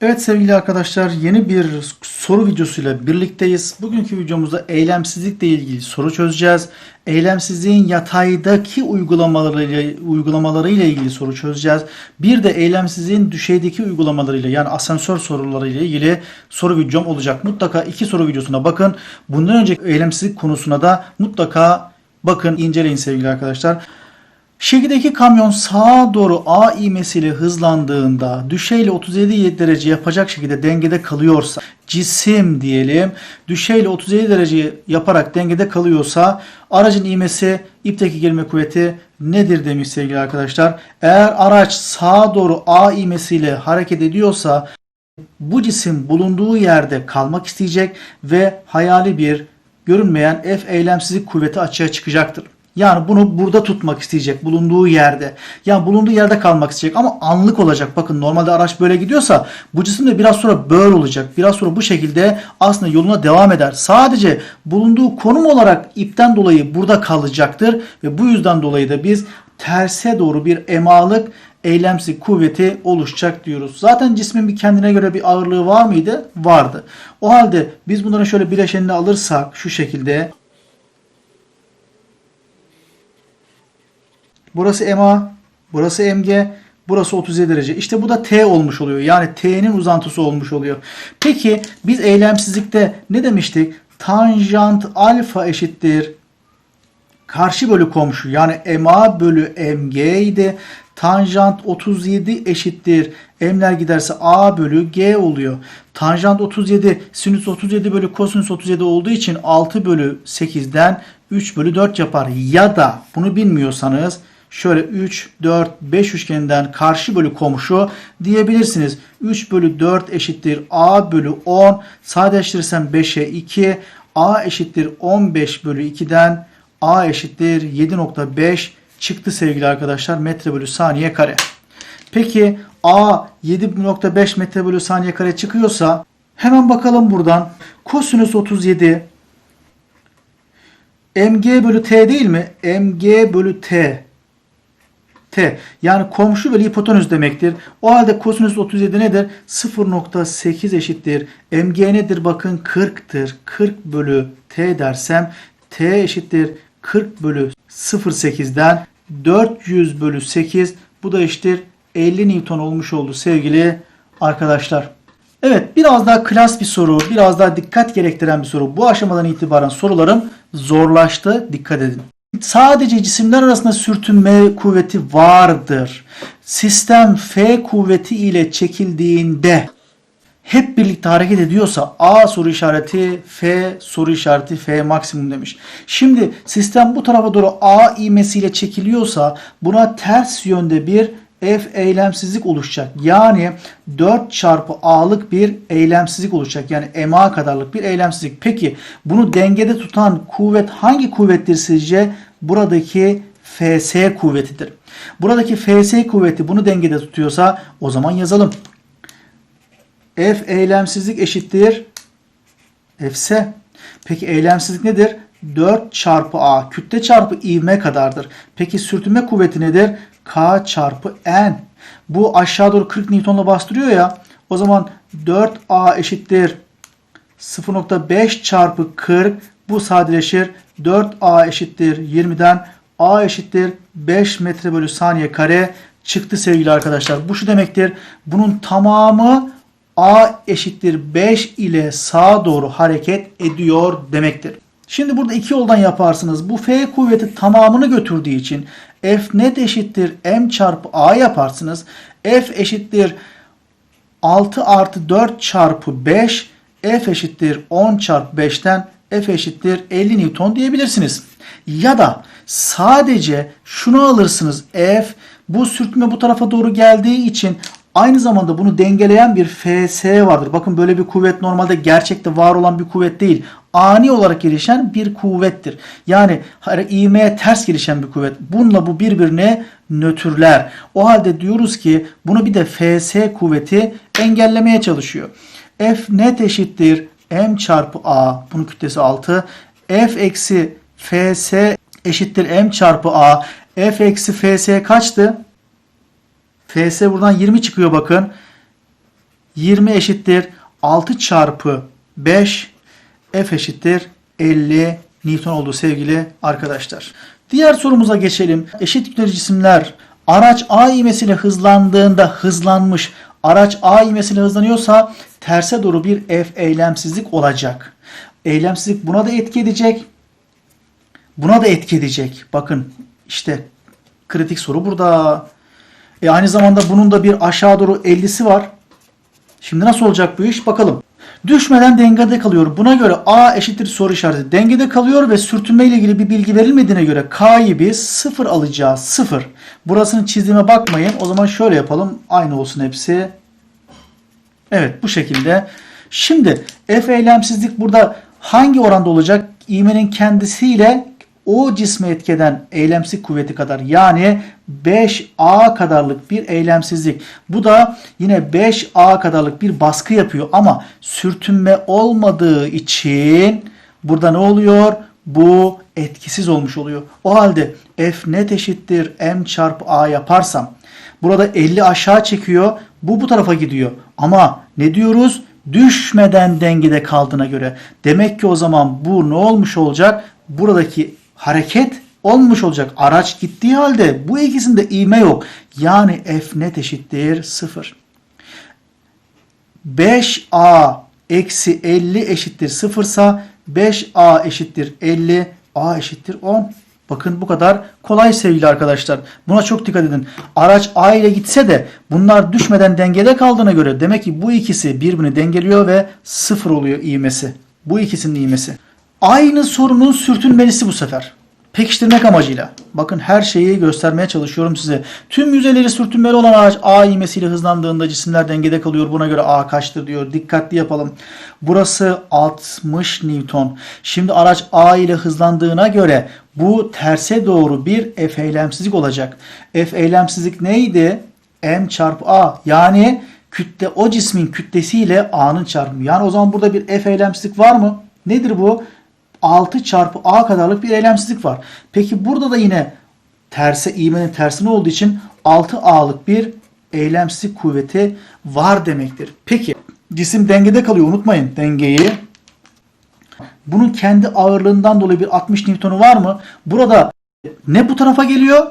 Evet sevgili arkadaşlar yeni bir soru videosuyla birlikteyiz. Bugünkü videomuzda eylemsizlikle ilgili soru çözeceğiz. Eylemsizliğin yataydaki uygulamalarıyla, uygulamalarıyla ilgili soru çözeceğiz. Bir de eylemsizliğin düşeydeki uygulamalarıyla yani asansör sorularıyla ilgili soru videom olacak. Mutlaka iki soru videosuna bakın. Bundan önceki eylemsizlik konusuna da mutlaka bakın inceleyin sevgili arkadaşlar. Şekildeki kamyon sağa doğru A ivmesiyle hızlandığında düşeyle 37 derece yapacak şekilde dengede kalıyorsa cisim diyelim düşeyle 37 derece yaparak dengede kalıyorsa aracın ivmesi ipteki gerilme kuvveti nedir demiş sevgili arkadaşlar. Eğer araç sağa doğru A ivmesiyle hareket ediyorsa bu cisim bulunduğu yerde kalmak isteyecek ve hayali bir görünmeyen F eylemsizlik kuvveti açığa çıkacaktır. Yani bunu burada tutmak isteyecek bulunduğu yerde. Yani bulunduğu yerde kalmak isteyecek ama anlık olacak. Bakın normalde araç böyle gidiyorsa bu cisim de biraz sonra böyle olacak. Biraz sonra bu şekilde aslında yoluna devam eder. Sadece bulunduğu konum olarak ipten dolayı burada kalacaktır ve bu yüzden dolayı da biz terse doğru bir emalık eylemsi kuvveti oluşacak diyoruz. Zaten cismin bir kendine göre bir ağırlığı var mıydı? Vardı. O halde biz bunların şöyle bileşenini alırsak şu şekilde Burası MA, burası MG, burası 37 derece. İşte bu da T olmuş oluyor. Yani T'nin uzantısı olmuş oluyor. Peki biz eylemsizlikte ne demiştik? Tanjant alfa eşittir karşı bölü komşu yani MA bölü MG idi. Tanjant 37 eşittir. M'ler giderse A bölü G oluyor. Tanjant 37 sinüs 37 bölü kosinüs 37 olduğu için 6 bölü 8'den 3 bölü 4 yapar. Ya da bunu bilmiyorsanız şöyle 3, 4, 5 üçgeninden karşı bölü komşu diyebilirsiniz. 3 bölü 4 eşittir A bölü 10. Sadeleştirirsem 5'e 2. A eşittir 15 bölü 2'den A eşittir 7.5 çıktı sevgili arkadaşlar metre bölü saniye kare. Peki A 7.5 metre bölü saniye kare çıkıyorsa hemen bakalım buradan. Kosinüs 37 mg bölü t değil mi? mg bölü t Yani komşu bölü hipotenüs demektir. O halde kosinüs 37 nedir? 0.8 eşittir. mg nedir? Bakın 40'tır. 40 bölü t dersem t eşittir 40 bölü 0.8'den 400 bölü 8 bu da eşittir 50 Newton olmuş oldu sevgili arkadaşlar. Evet biraz daha klas bir soru, biraz daha dikkat gerektiren bir soru. Bu aşamadan itibaren sorularım zorlaştı. Dikkat edin. Sadece cisimler arasında sürtünme kuvveti vardır. Sistem F kuvveti ile çekildiğinde hep birlikte hareket ediyorsa A soru işareti F soru işareti F maksimum demiş. Şimdi sistem bu tarafa doğru A ivmesiyle çekiliyorsa buna ters yönde bir F eylemsizlik oluşacak. Yani 4 çarpı A'lık bir eylemsizlik oluşacak. Yani MA kadarlık bir eylemsizlik. Peki bunu dengede tutan kuvvet hangi kuvvettir sizce? Buradaki FS kuvvetidir. Buradaki FS kuvveti bunu dengede tutuyorsa o zaman yazalım. F eylemsizlik eşittir Fs. Peki eylemsizlik nedir? 4 çarpı A kütle çarpı ivme kadardır. Peki sürtünme kuvveti nedir? K çarpı N. Bu aşağı doğru 40 Newton'la bastırıyor ya. O zaman 4A eşittir 0.5 çarpı 40. Bu sadeleşir. 4A eşittir 20'den A eşittir 5 metre bölü saniye kare çıktı sevgili arkadaşlar. Bu şu demektir. Bunun tamamı A eşittir 5 ile sağa doğru hareket ediyor demektir. Şimdi burada iki yoldan yaparsınız. Bu F kuvveti tamamını götürdüğü için F net eşittir M çarpı A yaparsınız. F eşittir 6 artı 4 çarpı 5. F eşittir 10 çarpı 5'ten F eşittir 50 Newton diyebilirsiniz. Ya da sadece şunu alırsınız. F bu sürtünme bu tarafa doğru geldiği için Aynı zamanda bunu dengeleyen bir FS vardır. Bakın böyle bir kuvvet normalde gerçekte var olan bir kuvvet değil. Ani olarak gelişen bir kuvvettir. Yani ivmeye ters gelişen bir kuvvet. Bununla bu birbirine nötrler. O halde diyoruz ki bunu bir de FS kuvveti engellemeye çalışıyor. F net eşittir M çarpı A. Bunun kütlesi 6. F eksi FS eşittir M çarpı A. F eksi FS kaçtı? FS buradan 20 çıkıyor bakın. 20 eşittir 6 çarpı 5 F eşittir 50 Newton oldu sevgili arkadaşlar. Diğer sorumuza geçelim. Eşit kütleli cisimler araç A ivmesiyle hızlandığında hızlanmış. Araç A ivmesiyle hızlanıyorsa terse doğru bir F eylemsizlik olacak. Eylemsizlik buna da etki edecek. Buna da etki edecek. Bakın işte kritik soru burada. E aynı zamanda bunun da bir aşağı doğru 50'si var. Şimdi nasıl olacak bu iş bakalım. Düşmeden dengede kalıyor. Buna göre A eşittir soru işareti. Dengede kalıyor ve sürtünme ile ilgili bir bilgi verilmediğine göre K'yı biz 0 alacağız. 0. Burasını çizdiğime bakmayın. O zaman şöyle yapalım. Aynı olsun hepsi. Evet bu şekilde. Şimdi F eylemsizlik burada hangi oranda olacak? İğmenin kendisiyle o cisme etkeden eylemsizlik kuvveti kadar yani 5A kadarlık bir eylemsizlik. Bu da yine 5A kadarlık bir baskı yapıyor ama sürtünme olmadığı için burada ne oluyor? Bu etkisiz olmuş oluyor. O halde F net eşittir M çarpı A yaparsam burada 50 aşağı çekiyor. Bu bu tarafa gidiyor. Ama ne diyoruz? Düşmeden dengede kaldığına göre. Demek ki o zaman bu ne olmuş olacak? Buradaki hareket olmuş olacak. Araç gittiği halde bu ikisinde ivme yok. Yani F net eşittir 0. 5A eksi 50 eşittir 0 ise 5A eşittir 50, A eşittir 10. Bakın bu kadar kolay sevgili arkadaşlar. Buna çok dikkat edin. Araç A ile gitse de bunlar düşmeden dengede kaldığına göre demek ki bu ikisi birbirini dengeliyor ve sıfır oluyor ivmesi. Bu ikisinin ivmesi. Aynı sorunun sürtünmelisi bu sefer. Pekiştirmek amacıyla. Bakın her şeyi göstermeye çalışıyorum size. Tüm yüzeyleri sürtünmeli olan araç A ivmesiyle hızlandığında cisimler dengede kalıyor. Buna göre A kaçtır diyor. Dikkatli yapalım. Burası 60 Newton. Şimdi araç A ile hızlandığına göre bu terse doğru bir F eylemsizlik olacak. F eylemsizlik neydi? M çarpı A. Yani kütle o cismin kütlesiyle A'nın çarpımı. Yani o zaman burada bir F eylemsizlik var mı? Nedir bu? 6 çarpı A kadarlık bir eylemsizlik var. Peki burada da yine terse ivmenin tersine olduğu için 6A'lık bir eylemsizlik kuvveti var demektir. Peki cisim dengede kalıyor unutmayın dengeyi. Bunun kendi ağırlığından dolayı bir 60 Newton'u var mı? Burada ne bu tarafa geliyor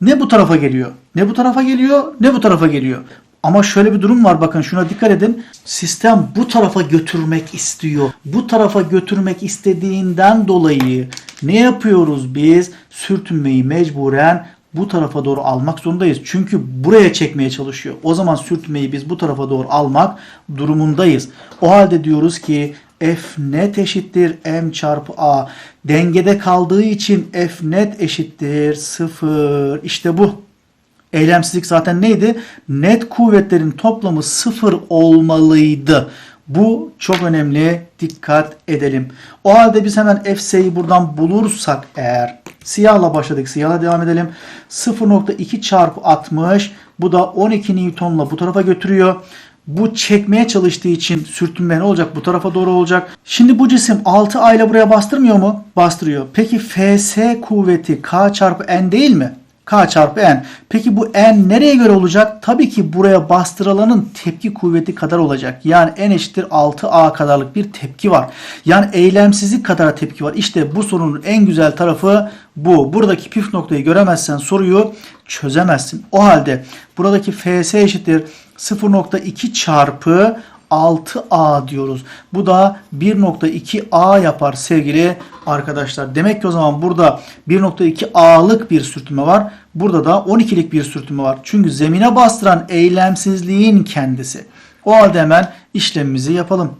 ne bu tarafa geliyor. Ne bu tarafa geliyor ne bu tarafa geliyor. Ama şöyle bir durum var bakın şuna dikkat edin. Sistem bu tarafa götürmek istiyor. Bu tarafa götürmek istediğinden dolayı ne yapıyoruz biz? Sürtünmeyi mecburen bu tarafa doğru almak zorundayız. Çünkü buraya çekmeye çalışıyor. O zaman sürtünmeyi biz bu tarafa doğru almak durumundayız. O halde diyoruz ki F net eşittir M çarpı A. Dengede kaldığı için F net eşittir 0. İşte bu. Eylemsizlik zaten neydi? Net kuvvetlerin toplamı sıfır olmalıydı. Bu çok önemli. Dikkat edelim. O halde biz hemen FS'yi buradan bulursak eğer siyahla başladık. Siyahla devam edelim. 0.2 çarpı 60 bu da 12 Newton'la bu tarafa götürüyor. Bu çekmeye çalıştığı için sürtünme ne olacak? Bu tarafa doğru olacak. Şimdi bu cisim 6A ile buraya bastırmıyor mu? Bastırıyor. Peki FS kuvveti K çarpı N değil mi? K çarpı N. Peki bu N nereye göre olacak? Tabii ki buraya bastırılanın tepki kuvveti kadar olacak. Yani N eşittir 6A kadarlık bir tepki var. Yani eylemsizlik kadar tepki var. İşte bu sorunun en güzel tarafı bu. Buradaki püf noktayı göremezsen soruyu çözemezsin. O halde buradaki FS eşittir 0.2 çarpı 6A diyoruz. Bu da 1.2A yapar sevgili arkadaşlar. Demek ki o zaman burada 1.2A'lık bir sürtünme var. Burada da 12'lik bir sürtünme var. Çünkü zemine bastıran eylemsizliğin kendisi. O halde hemen işlemimizi yapalım.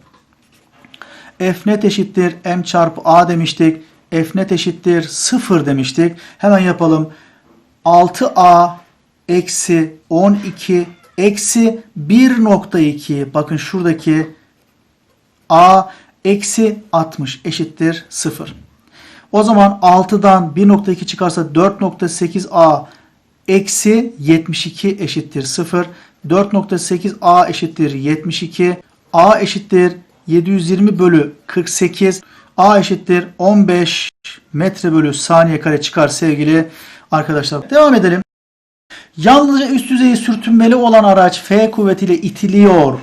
F net eşittir M çarpı A demiştik. F net eşittir 0 demiştik. Hemen yapalım. 6A eksi 12 eksi 1.2 bakın şuradaki a eksi 60 eşittir 0. O zaman 6'dan 1.2 çıkarsa 4.8a eksi 72 eşittir 0. 4.8a eşittir 72. a eşittir 720 bölü 48. a eşittir 15 metre bölü saniye kare çıkar sevgili arkadaşlar. Devam edelim. Yalnızca üst düzeyi sürtünmeli olan araç F kuvvetiyle itiliyor.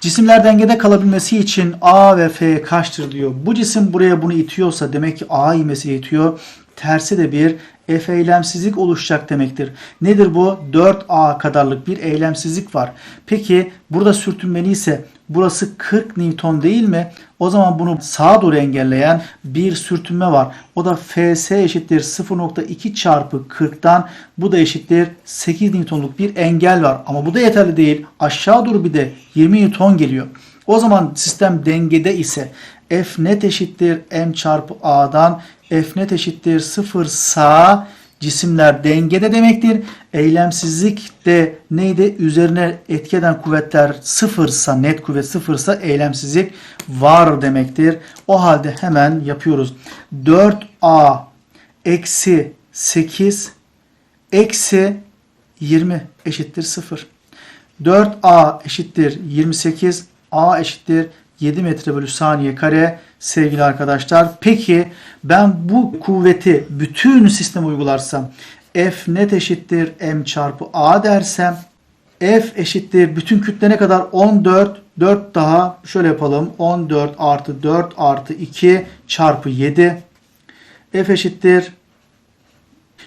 Cisimler dengede kalabilmesi için A ve F kaçtır diyor. Bu cisim buraya bunu itiyorsa demek ki A ivmesiyle itiyor. Tersi de bir F eylemsizlik oluşacak demektir. Nedir bu? 4A kadarlık bir eylemsizlik var. Peki burada sürtünmeli ise burası 40 Newton değil mi? O zaman bunu sağa doğru engelleyen bir sürtünme var. O da Fs eşittir 0.2 çarpı 40'tan bu da eşittir 8 Newton'luk bir engel var. Ama bu da yeterli değil. Aşağı doğru bir de 20 Newton geliyor. O zaman sistem dengede ise F net eşittir M çarpı A'dan F net eşittir 0 sağ cisimler dengede demektir. Eylemsizlik de neydi? Üzerine etki eden kuvvetler sıfırsa, net kuvvet sıfırsa eylemsizlik var demektir. O halde hemen yapıyoruz. 4A eksi 8 eksi 20 eşittir 0. 4A eşittir 28, A eşittir 7 metre bölü saniye kare sevgili arkadaşlar. Peki ben bu kuvveti bütün sisteme uygularsam F net eşittir M çarpı A dersem F eşittir bütün kütle ne kadar 14 4 daha şöyle yapalım 14 artı 4 artı 2 çarpı 7 F eşittir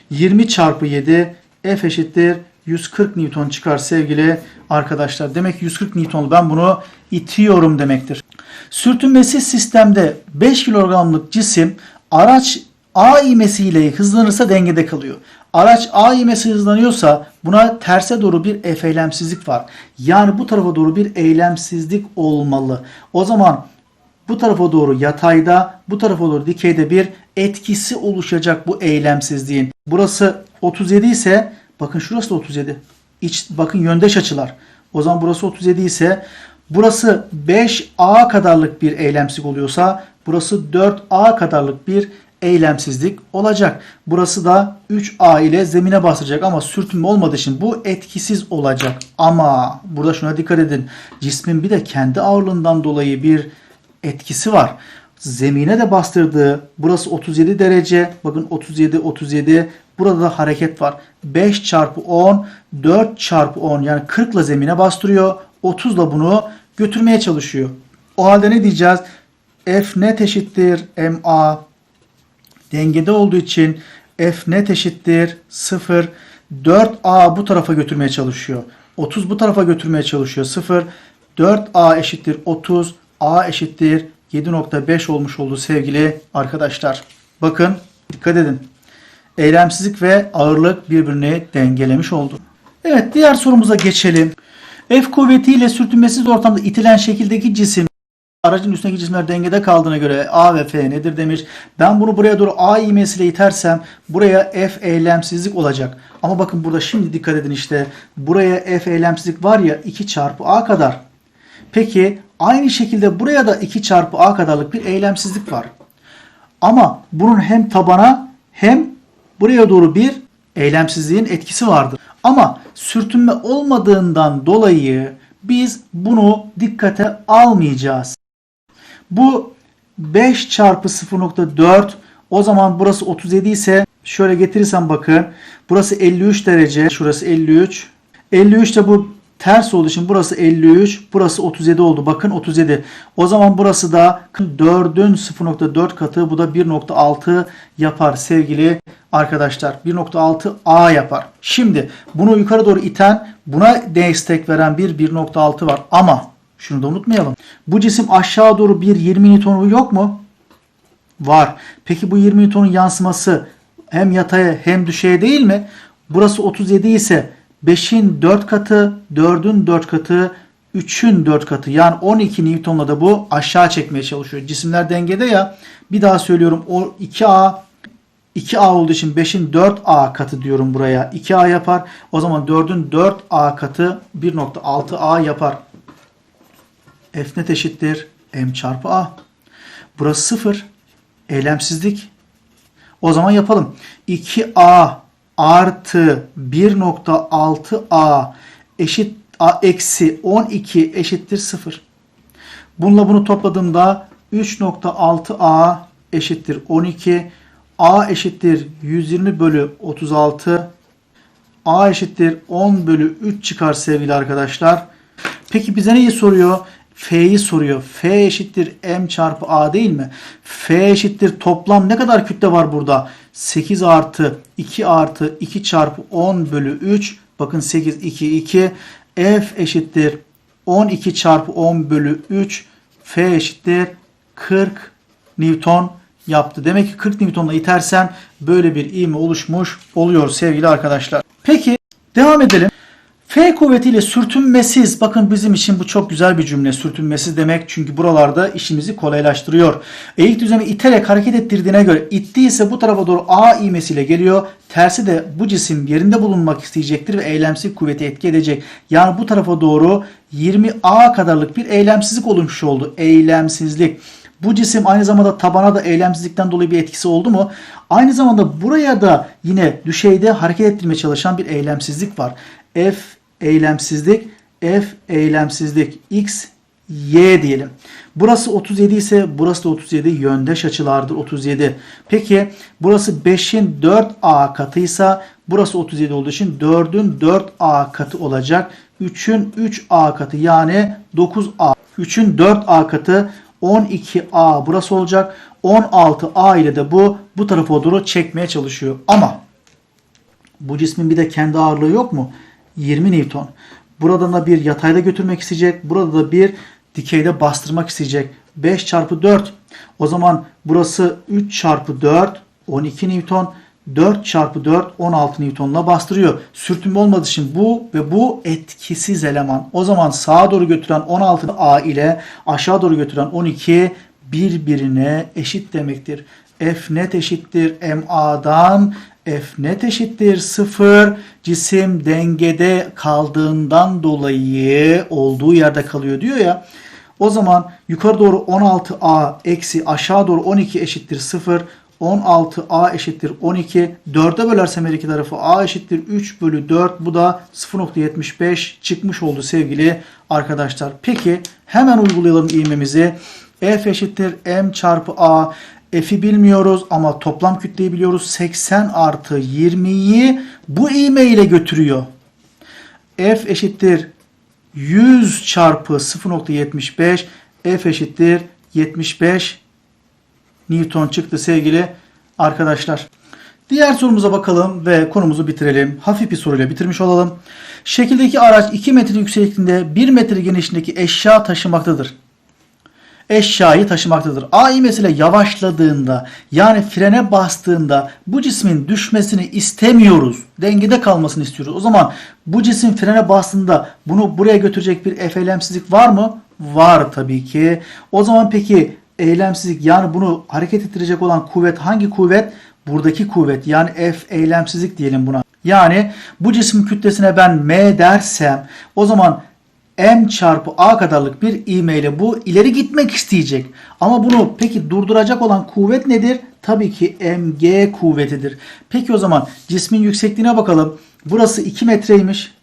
20 çarpı 7 F eşittir 140 Newton çıkar sevgili arkadaşlar. Demek ki 140 Newton'lu ben bunu itiyorum demektir. Sürtünmesiz sistemde 5 kilogramlık cisim araç A ivmesiyle hızlanırsa dengede kalıyor. Araç A ivmesi hızlanıyorsa buna terse doğru bir F eylemsizlik var. Yani bu tarafa doğru bir eylemsizlik olmalı. O zaman bu tarafa doğru yatayda, bu tarafa doğru dikeyde bir etkisi oluşacak bu eylemsizliğin. Burası 37 ise bakın şurası da 37. İç, bakın yöndeş açılar. O zaman burası 37 ise burası 5A kadarlık bir eylemsizlik oluyorsa burası 4A kadarlık bir eylemsizlik olacak. Burası da 3A ile zemine bastıracak ama sürtünme olmadığı için bu etkisiz olacak. Ama burada şuna dikkat edin. Cismin bir de kendi ağırlığından dolayı bir etkisi var. Zemine de bastırdığı burası 37 derece. Bakın 37 37. Burada da hareket var. 5 çarpı 10 4 çarpı 10 yani 40 ile zemine bastırıyor. 30 ile bunu götürmeye çalışıyor. O halde ne diyeceğiz? F net eşittir MA dengede olduğu için F net eşittir 0. 4A bu tarafa götürmeye çalışıyor. 30 bu tarafa götürmeye çalışıyor. 0. 4A eşittir 30. A eşittir 7.5 olmuş oldu sevgili arkadaşlar. Bakın dikkat edin. Eylemsizlik ve ağırlık birbirini dengelemiş oldu. Evet diğer sorumuza geçelim. F kuvvetiyle sürtünmesiz ortamda itilen şekildeki cisim aracın üstündeki cisimler dengede kaldığına göre A ve F nedir demiş. Ben bunu buraya doğru A ivmesiyle itersem buraya F eylemsizlik olacak. Ama bakın burada şimdi dikkat edin işte. Buraya F eylemsizlik var ya 2 çarpı A kadar. Peki aynı şekilde buraya da 2 çarpı A kadarlık bir eylemsizlik var. Ama bunun hem tabana hem buraya doğru bir eylemsizliğin etkisi vardır. Ama sürtünme olmadığından dolayı biz bunu dikkate almayacağız. Bu 5 çarpı 0.4 o zaman burası 37 ise şöyle getirirsem bakın burası 53 derece şurası 53 53 de bu ters olduğu için burası 53 burası 37 oldu bakın 37 o zaman burası da 4'ün 0.4 katı bu da 1.6 yapar sevgili arkadaşlar 1.6 A yapar şimdi bunu yukarı doğru iten buna destek veren bir 1.6 var ama şunu da unutmayalım. Bu cisim aşağı doğru bir 20 Newton'u yok mu? Var. Peki bu 20 Newton'un yansıması hem yataya hem düşeye değil mi? Burası 37 ise 5'in 4 katı, 4'ün 4 katı, 3'ün 4 katı. Yani 12 Newton'la da bu aşağı çekmeye çalışıyor. Cisimler dengede ya. Bir daha söylüyorum. O 2A 2A olduğu için 5'in 4A katı diyorum buraya. 2A yapar. O zaman 4'ün 4A katı 1.6A yapar. F net eşittir M çarpı A. Burası 0. Eylemsizlik. O zaman yapalım. 2A artı 1.6A eşit A eksi 12 eşittir 0. Bununla bunu topladığımda 3.6A eşittir 12. A eşittir 120 bölü 36. A eşittir 10 bölü 3 çıkar sevgili arkadaşlar. Peki bize neyi soruyor? F'yi soruyor. F eşittir M çarpı A değil mi? F eşittir toplam ne kadar kütle var burada? 8 artı 2 artı 2 çarpı 10 bölü 3. Bakın 8, 2, 2. F eşittir 12 çarpı 10 bölü 3. F eşittir 40 Newton yaptı. Demek ki 40 Newton'la itersen böyle bir ivme oluşmuş oluyor sevgili arkadaşlar. Peki devam edelim. F kuvvetiyle sürtünmesiz. Bakın bizim için bu çok güzel bir cümle. Sürtünmesiz demek çünkü buralarda işimizi kolaylaştırıyor. Eğik düzlemi iterek hareket ettirdiğine göre ittiyse bu tarafa doğru A ivmesiyle geliyor. Tersi de bu cisim yerinde bulunmak isteyecektir ve eylemsizlik kuvveti etki edecek. Yani bu tarafa doğru 20A kadarlık bir eylemsizlik oluşmuş oldu. Eylemsizlik. Bu cisim aynı zamanda tabana da eylemsizlikten dolayı bir etkisi oldu mu? Aynı zamanda buraya da yine düşeyde hareket ettirmeye çalışan bir eylemsizlik var. F eylemsizlik, F eylemsizlik, X, Y diyelim. Burası 37 ise burası da 37 yöndeş açılardır 37. Peki burası 5'in 4A katıysa burası 37 olduğu için 4'ün 4A katı olacak. 3'ün 3A katı yani 9A. 3'ün 4A katı 12A burası olacak. 16A ile de bu bu tarafa doğru çekmeye çalışıyor. Ama bu cismin bir de kendi ağırlığı yok mu? 20 Newton. Buradan da bir yatayda götürmek isteyecek. Burada da bir dikeyde bastırmak isteyecek. 5 çarpı 4. O zaman burası 3 çarpı 4 12 Newton. 4 çarpı 4 16 Newton'la bastırıyor. Sürtünme olmadığı için bu ve bu etkisiz eleman. O zaman sağa doğru götüren 16 A ile aşağı doğru götüren 12 birbirine eşit demektir. F net eşittir MA'dan F net eşittir 0 cisim dengede kaldığından dolayı olduğu yerde kalıyor diyor ya. O zaman yukarı doğru 16A eksi aşağı doğru 12 eşittir 0. 16A eşittir 12. 4'e bölersem her iki tarafı A eşittir 3 bölü 4. Bu da 0.75 çıkmış oldu sevgili arkadaşlar. Peki hemen uygulayalım ivmemizi. F eşittir M çarpı A. F'i bilmiyoruz ama toplam kütleyi biliyoruz. 80 artı 20'yi bu ivme ile götürüyor. F eşittir 100 çarpı 0.75 F eşittir 75 Newton çıktı sevgili arkadaşlar. Diğer sorumuza bakalım ve konumuzu bitirelim. Hafif bir soruyla bitirmiş olalım. Şekildeki araç 2 metre yüksekliğinde 1 metre genişliğindeki eşya taşımaktadır eşyayı taşımaktadır. A ivmesiyle yavaşladığında yani frene bastığında bu cismin düşmesini istemiyoruz. Dengede kalmasını istiyoruz. O zaman bu cisim frene bastığında bunu buraya götürecek bir eylemsizlik var mı? Var tabii ki. O zaman peki eylemsizlik yani bunu hareket ettirecek olan kuvvet hangi kuvvet? Buradaki kuvvet yani F eylemsizlik diyelim buna. Yani bu cismin kütlesine ben M dersem o zaman m çarpı a kadarlık bir ivme bu ileri gitmek isteyecek. Ama bunu peki durduracak olan kuvvet nedir? Tabii ki mg kuvvetidir. Peki o zaman cismin yüksekliğine bakalım. Burası 2 metreymiş.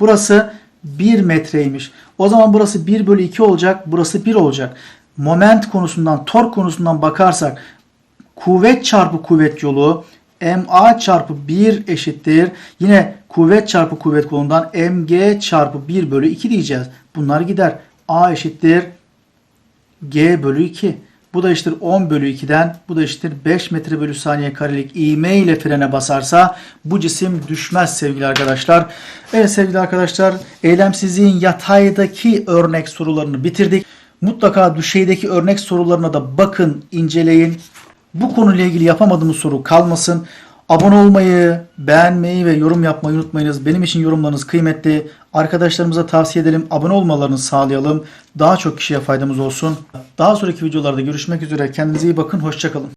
Burası 1 metreymiş. O zaman burası 1 bölü 2 olacak. Burası 1 olacak. Moment konusundan, tork konusundan bakarsak kuvvet çarpı kuvvet yolu ma çarpı 1 eşittir. Yine kuvvet çarpı kuvvet kolundan mg çarpı 1 bölü 2 diyeceğiz. Bunlar gider. a eşittir g bölü 2. Bu da eşittir 10 bölü 2'den. Bu da eşittir 5 metre bölü saniye karelik ivme ile frene basarsa bu cisim düşmez sevgili arkadaşlar. Evet sevgili arkadaşlar eylemsizliğin yataydaki örnek sorularını bitirdik. Mutlaka düşeydeki örnek sorularına da bakın, inceleyin. Bu konuyla ilgili yapamadığımız soru kalmasın. Abone olmayı, beğenmeyi ve yorum yapmayı unutmayınız. Benim için yorumlarınız kıymetli. Arkadaşlarımıza tavsiye edelim. Abone olmalarını sağlayalım. Daha çok kişiye faydamız olsun. Daha sonraki videolarda görüşmek üzere. Kendinize iyi bakın. Hoşçakalın.